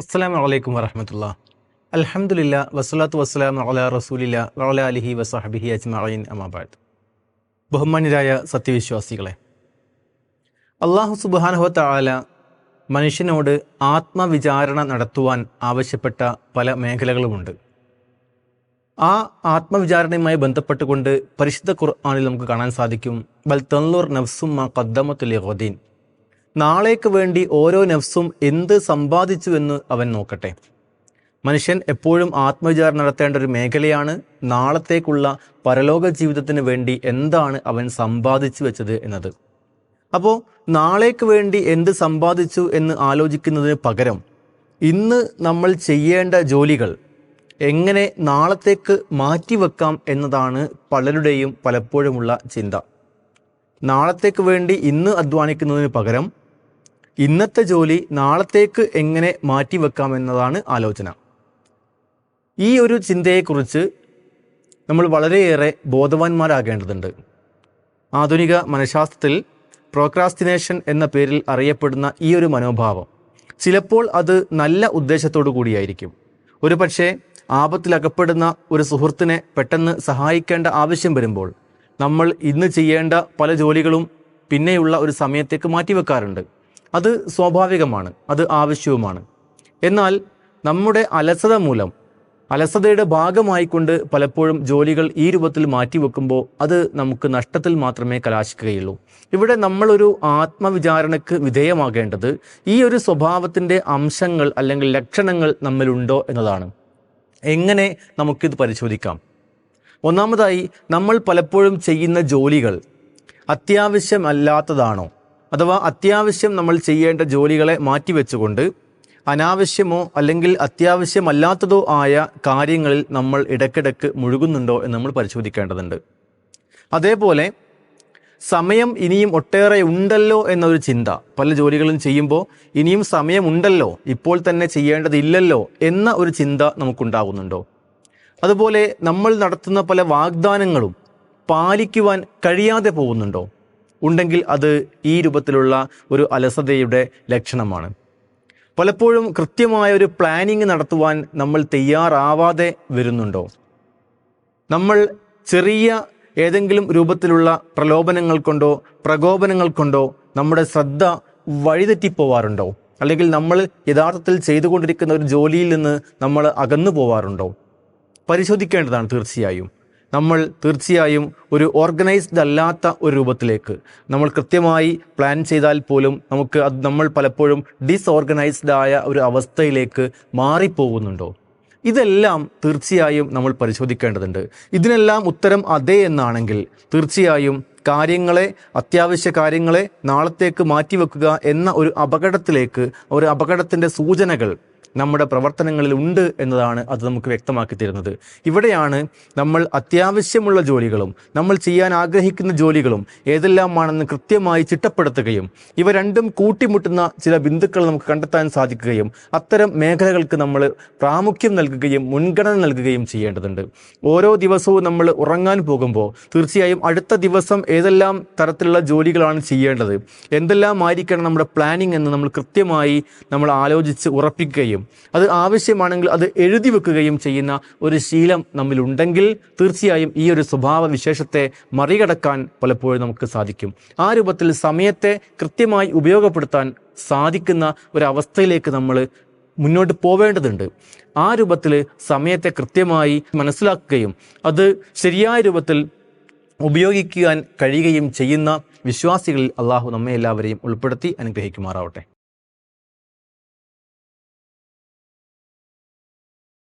അസ്സാം വലൈക്കും വരഹമത്തുള്ള അലഹമുല്ല വസ്ലാത്തു വസ്സലാം അല റസൂലില്ല വള അലിഹി വസഹബിഹി അജ്മീൻ അമാബാദ് ബഹുമാന്യരായ സത്യവിശ്വാസികളെ അള്ളാഹു സുബാനുഹത്ത ആല മനുഷ്യനോട് ആത്മവിചാരണ നടത്തുവാൻ ആവശ്യപ്പെട്ട പല മേഖലകളുമുണ്ട്. ആ ആത്മവിചാരണയുമായി ബന്ധപ്പെട്ടുകൊണ്ട് പരിശുദ്ധ ഖുർആാനിൽ നമുക്ക് കാണാൻ സാധിക്കും. ബൽ തന്നൂർ നഫ്സും മാ കദ്ദമത്തുൽ യഹുദ്ദീൻ നാളേക്ക് വേണ്ടി ഓരോ നഫ്സും എന്ത് സമ്പാദിച്ചു എന്ന് അവൻ നോക്കട്ടെ. മനുഷ്യൻ എപ്പോഴും ആത്മവിചാരം നടത്തേണ്ട ഒരു മേഖലയാണ് നാളത്തേക്കുള്ള പരലോക ജീവിതത്തിന് വേണ്ടി എന്താണ് അവൻ സമ്പാദിച്ചു വെച്ചത് എന്നത്. അപ്പോൾ നാളേക്ക് വേണ്ടി എന്ത് സമ്പാദിച്ചു എന്ന് ആലോചിക്കുന്നതിന് പകരം ഇന്ന് നമ്മൾ ചെയ്യേണ്ട ജോലികൾ എങ്ങനെ നാളത്തേക്ക് മാറ്റിവെക്കാം എന്നതാണ് പലരുടെയും പലപ്പോഴുമുള്ള ചിന്ത. നാളത്തേക്ക് വേണ്ടി ഇന്ന് അധ്വാനിക്കുന്നതിന് പകരം ഇന്നത്തെ ജോലി നാളത്തേക്ക് എങ്ങനെ മാറ്റിവെക്കാമെന്നതാണ് ആലോചന. ഈ ഒരു ചിന്തയെക്കുറിച്ച് നമ്മൾ വളരെയേറെ ബോധവാന്മാരാകേണ്ടതുണ്ട്. ആധുനിക മനഃശാസ്ത്രത്തിൽ പ്രോക്രാസ്റ്റിനേഷൻ എന്ന പേരിൽ അറിയപ്പെടുന്ന ഈ ഒരു മനോഭാവം ചിലപ്പോൾ അത് നല്ല ഉദ്ദേശത്തോടു കൂടിയായിരിക്കും. ഒരു പക്ഷേ ആപത്തിലകപ്പെടുന്ന ഒരു സുഹൃത്തിനെ പെട്ടെന്ന് സഹായിക്കേണ്ട ആവശ്യം വരുമ്പോൾ നമ്മൾ ഇന്ന് ചെയ്യേണ്ട പല ജോലികളും പിന്നെയുള്ള ഒരു സമയത്തേക്ക് മാറ്റിവെക്കാറുണ്ട് അത് സ്വാഭാവികമാണ് അത് ആവശ്യവുമാണ്. എന്നാൽ നമ്മുടെ അലസത മൂലം അലസതയുടെ ഭാഗമായിക്കൊണ്ട് പലപ്പോഴും ജോലികൾ ഈ രൂപത്തിൽ മാറ്റിവെക്കുമ്പോൾ അത് നമുക്ക് നഷ്ടത്തിൽ മാത്രമേ കലാശിക്കുകയുള്ളൂ. ഇവിടെ നമ്മളൊരു ആത്മവിചാരണക്ക് വിധേയമാകേണ്ടത് ഈ ഒരു സ്വഭാവത്തിന്റെ അംശങ്ങൾ അല്ലെങ്കിൽ ലക്ഷണങ്ങൾ നമ്മിലുണ്ടോ എന്നതാണ്. എങ്ങനെ നമുക്കിത് പരിശോധിക്കാം? ഒന്നാമതായി നമ്മൾ പലപ്പോഴും ചെയ്യുന്ന ജോലികൾ അത്യാവശ്യമല്ലാത്തതാണോ? അഥവാ അത്യാവശ്യം നമ്മൾ ചെയ്യേണ്ട ജോലികളെ മാറ്റിവെച്ചുകൊണ്ട് അനാവശ്യമോ അല്ലെങ്കിൽ അത്യാവശ്യമല്ലാത്തതോ ആയ കാര്യങ്ങളിൽ നമ്മൾ ഇടയ്ക്കിടയ്ക്ക് മുഴുകുന്നുണ്ടോ എന്ന് നമ്മൾ പരിശോധിക്കേണ്ടതുണ്ട്. അതേപോലെ സമയം ഇനിയും ഒട്ടേറെ ഉണ്ടല്ലോ എന്നൊരു ചിന്ത പല ജോലികളും ചെയ്യുമ്പോൾ ഇനിയും സമയമുണ്ടല്ലോ ഇപ്പോൾ തന്നെ ചെയ്യേണ്ടതില്ലല്ലോ എന്ന ഒരു ചിന്ത നമുക്കുണ്ടാകുന്നുണ്ടോ? അതുപോലെ നമ്മൾ നടത്തുന്ന പല വാഗ്ദാനങ്ങളും പാലിക്കുവാൻ കഴിയാതെ പോകുന്നുണ്ടോ? ഉണ്ടെങ്കിൽ അത് ഈ രൂപത്തിലുള്ള ഒരു അലസതയുടെ ലക്ഷണമാണ്. പലപ്പോഴും കൃത്യമായ ഒരു പ്ലാനിങ് നടത്തുവാൻ നമ്മൾ തയ്യാറാവാതെ വരുന്നുണ്ടോ? നമ്മൾ ചെറിയ ഏതെങ്കിലും രൂപത്തിലുള്ള പ്രലോഭനങ്ങൾ കൊണ്ടോ പ്രകോപനങ്ങൾ കൊണ്ടോ നമ്മുടെ ശ്രദ്ധ വഴിതെറ്റിപ്പോവാറുണ്ടോ? അല്ലെങ്കിൽ നമ്മൾ യഥാർത്ഥത്തിൽ ചെയ്തുകൊണ്ടിരിക്കുന്ന ഒരു ജോലിയിൽ നിന്ന് നമ്മൾ അകന്നു പോവാറുണ്ടോ പരിശോധിക്കേണ്ടതാണ് തീർച്ചയായും. നമ്മൾ തീർച്ചയായും ഒരു ഓർഗനൈസ്ഡ് അല്ലാത്ത ഒരു രൂപത്തിലേക്ക് നമ്മൾ കൃത്യമായി പ്ലാൻ ചെയ്താൽ പോലും നമുക്ക് അത് നമ്മൾ പലപ്പോഴും ഡിസ്ഓർഗനൈസ്ഡ് ആയ ഒരു അവസ്ഥയിലേക്ക് മാറിപ്പോകുന്നുണ്ടോ? ഇതെല്ലാം തീർച്ചയായും നമ്മൾ പരിശോധിക്കേണ്ടതുണ്ട്. ഇതിനെല്ലാം ഉത്തരം അതെ എന്നാണെങ്കിൽ തീർച്ചയായും കാര്യങ്ങളെ അത്യാവശ്യ കാര്യങ്ങളെ നാളത്തേക്ക് മാറ്റിവെക്കുക എന്ന ഒരു അപകടത്തിലേക്ക് ഒരു അപകടത്തിന്റെ സൂചനകൾ നമ്മുടെ പ്രവർത്തനങ്ങളിൽ ഉണ്ട് എന്നതാണ് അത് നമുക്ക് വ്യക്തമാക്കി തരുന്നത്. ഇവിടെയാണ് നമ്മൾ അത്യാവശ്യമുള്ള ജോലികളും നമ്മൾ ചെയ്യാൻ ആഗ്രഹിക്കുന്ന ജോലികളും ഏതെല്ലാമാണെന്ന് കൃത്യമായി ചിട്ടപ്പെടുത്തുകയും ഇവ രണ്ടും കൂട്ടിമുട്ടുന്ന ചില ബിന്ദുക്കൾ നമുക്ക് കണ്ടെത്താൻ സാധിക്കുകയും അത്തരം മേഖലകൾക്ക് നമ്മൾ പ്രാമുഖ്യം നൽകുകയും മുൻഗണന നൽകുകയും ചെയ്യേണ്ടതുണ്ട്. ഓരോ ദിവസവും നമ്മൾ ഉറങ്ങാൻ പോകുമ്പോൾ തീർച്ചയായും അടുത്ത ദിവസം ഏതെല്ലാം തരത്തിലുള്ള ജോലികളാണ് ചെയ്യേണ്ടത് എന്തെല്ലാം ആയിരിക്കണം നമ്മുടെ പ്ലാനിംഗ് എന്ന് നമ്മൾ കൃത്യമായി നമ്മൾ ആലോചിച്ച് ഉറപ്പിക്കുകയും അത് ആവശ്യമാണെങ്കിൽ അത് എഴുതി വെക്കുകയും ചെയ്യുന്ന ഒരു ശീലം നമ്മിലുണ്ടെങ്കിൽ തീർച്ചയായും ഈ ഒരു സ്വഭാവ വിശേഷത്തെ മറികടക്കാൻ പലപ്പോഴും നമുക്ക് സാധിക്കും. ആ രൂപത്തിൽ സമയത്തെ കൃത്യമായി ഉപയോഗപ്പെടുത്താൻ സാധിക്കുന്ന ഒരവസ്ഥയിലേക്ക് നമ്മൾ മുന്നോട്ട് പോവേണ്ടതുണ്ട്. ആ രൂപത്തിൽ സമയത്തെ കൃത്യമായി മനസ്സിലാക്കുകയും അത് ശരിയായ രൂപത്തിൽ ഉപയോഗിക്കാൻ കഴിയുകയും ചെയ്യുന്ന വിശ്വാസികളിൽ അള്ളാഹു നമ്മെ എല്ലാവരെയും ഉൾപ്പെടുത്തി അനുഗ്രഹിക്കുമാറാവട്ടെ.